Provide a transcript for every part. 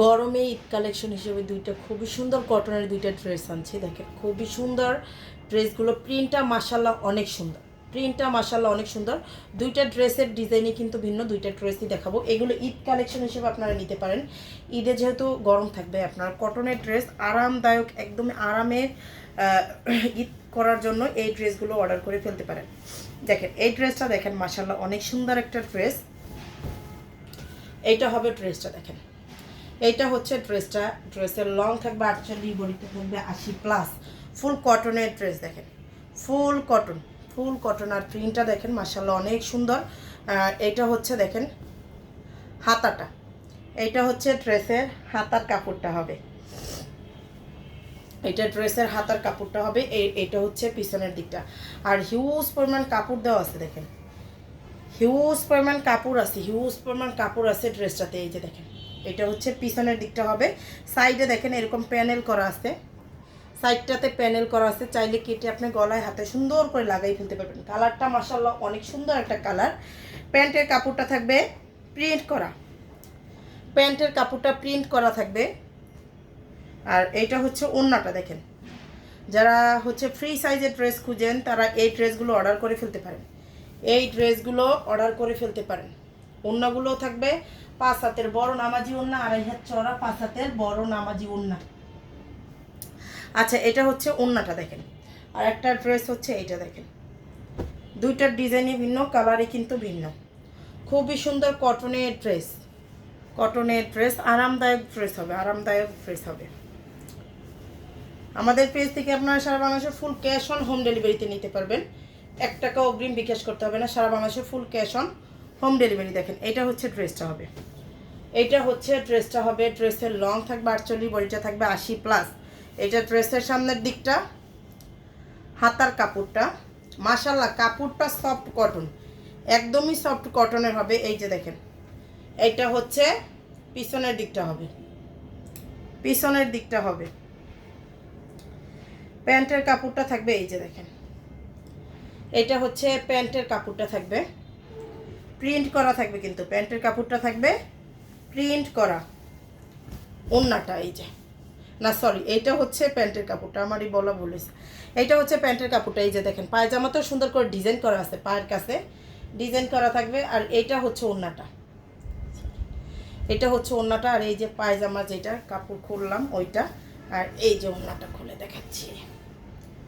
গরমে ঈদ কালেকশন হিসেবে দুইটা খুবই সুন্দর কটনের দুইটা ড্রেস আনছি। দেখেন, খুবই সুন্দর ড্রেসগুলো প্রিন্টটা মাসাল্লাহ অনেক সুন্দর। প্রিন্টটা মাসাল্লাহ অনেক সুন্দর। দুইটা ড্রেসের ডিজাইনই কিন্তু ভিন্ন, দুইটা ড্রেসই দেখাবো। এগুলো ঈদ কালেকশন হিসেবে আপনারা নিতে পারেন। ঈদে যেহেতু গরম থাকবে, আপনার কটনের ড্রেস আরামদায়ক একদম আরামে ঈদ করার জন্য এই ড্রেসগুলো অর্ডার করে ফেলতে পারেন। দেখেন, এই ড্রেসটা দেখেন মাসাল্লাহ অনেক সুন্দর একটা ড্রেস এইটা হবে ড্রেসটা দেখেন। এইটা হচ্ছে ড্রেসটা, ড্রেসের লং থাকবে আটচল্লিশ, বডিতে থাকবে আশি প্লাস ফুল কটনের ড্রেস দেখেন। ফুল কটন ফুল কটন আর প্রিন্টটা দেখেন মাসাল্লাহ অনেক সুন্দর। এটা হচ্ছে দেখেন, হাতাটা। এইটা হচ্ছে ড্রেসের হাতার কাপড়টা হবে। এটা ড্রেসের হাতার কাপড়টা হবে এটা হচ্ছে পিছনের দিকটা। আর হিউজ পরিমাণ কাপড় দেওয়া আছে দেখেন। হিউজ পরিমাণ কাপড় আছে হিউজ পরিমাণ কাপড় আছে ড্রেসটাতে, এই যে দেখেন। এটা হচ্ছে পিছনের দিকটা হবে। সাইডে দেখেন এরকম প্যানেল করা আছে। সাইডটাতে প্যানেল করা আছে। চাইলে কেটে আপনি গলায় হাতে সুন্দর করে লাগাই ফেলতে পারবেন। কালারটা মাসাল্লাহ অনেক সুন্দর একটা কালার প্যান্টের কাপড়টা থাকবে প্রিন্ট করা। প্যান্টের কাপড়টা প্রিন্ট করা থাকবে। আর এইটা হচ্ছে ওড়নাটা দেখেন। যারা হচ্ছে ফ্রি সাইজের ড্রেস খুঁজেন, তারা এই ড্রেসগুলো অর্ডার করে ফেলতে পারেন। এই ড্রেসগুলো অর্ডার করে ফেলতে পারেন। ওড়নাগুলো থাকবে, পাঁচ হাতের বড় নামাজি ওড়না আড়াই হাত চড়া পাঁচ হাতের বড় নামাজি ওড়না। আচ্ছা এটা হচ্ছে ওড়নাটা দেখেন। আর একটা ড্রেস হচ্ছে এইটা দেখেন। দুইটার ডিজাইনই ভিন্ন, কালারই কিন্তু ভিন্ন। খুবই সুন্দর কটনের ড্রেস কটনের ড্রেস, আরামদায়ক ড্রেস হবে, আরামদায়ক ড্রেস হবে। আমাদের পেজ থেকে আপনারা সারা বাংলাদেশে ফুল ক্যাশ অন হোম ডেলিভারিতে নিতে পারবেন। এক টাকা অগ্রিম বিকাশ করতে হবে না, সারা বাংলাদেশে full cash on home delivery দেখেন, এটা হচ্ছে ড্রেসটা হবে। এটা হচ্ছে ড্রেসটা হবে, ড্রেসের লং থাকবে আটচল্লিশ, বডিটা থাকবে আশি প্লাস এটা ড্রেসের সামনের দিকটা, হাতার কাপড়টা। মাশাল্লাহ কাপড়টা সফট কটন একদমই সফট কটনের হবে, এই যে দেখেন। এইটা হচ্ছে পিছনের দিকটা হবে। পিছনের দিকটা হবে। প্যান্টের কাপড়টা থাকবে, এই যে দেখেন। এটা হচ্ছে প্যান্টের কাপড়টা থাকবে। প্রিন্ট করা থাকবে কিন্তু, প্যান্টের কাপড়টা থাকবে প্রিন্ট করা। ওন্নাটা, এই যে। না, সরি, এইটা হচ্ছে প্যান্টের কাপড়টা, আমারই বলা বলেছে এইটা হচ্ছে প্যান্টের কাপড়টা, এই যে দেখেন পায়জামাতেও সুন্দর করে ডিজাইন করা আছে পায়ের কাছে। ডিজাইন করা থাকবে, আর এইটা হচ্ছে ওন্নাটা। এটা হচ্ছে ওন্নাটা, আর এই যে পায়জামা যেটা, কাপড় খুললাম, ওইটা। আর এই যে ওন্নাটা খুলে দেখাচ্ছি।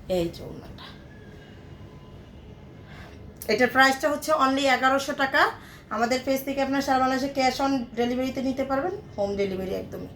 এই যে ওন্নাটা। এটার প্রাইসটা হচ্ছে অনলি এগারোশো টাকা। আমাদের পেজ থেকে আপনার সারা ক্যাশ অন ডেলিভারিতে নিতে পারবেন হোম ডেলিভারি একদমই।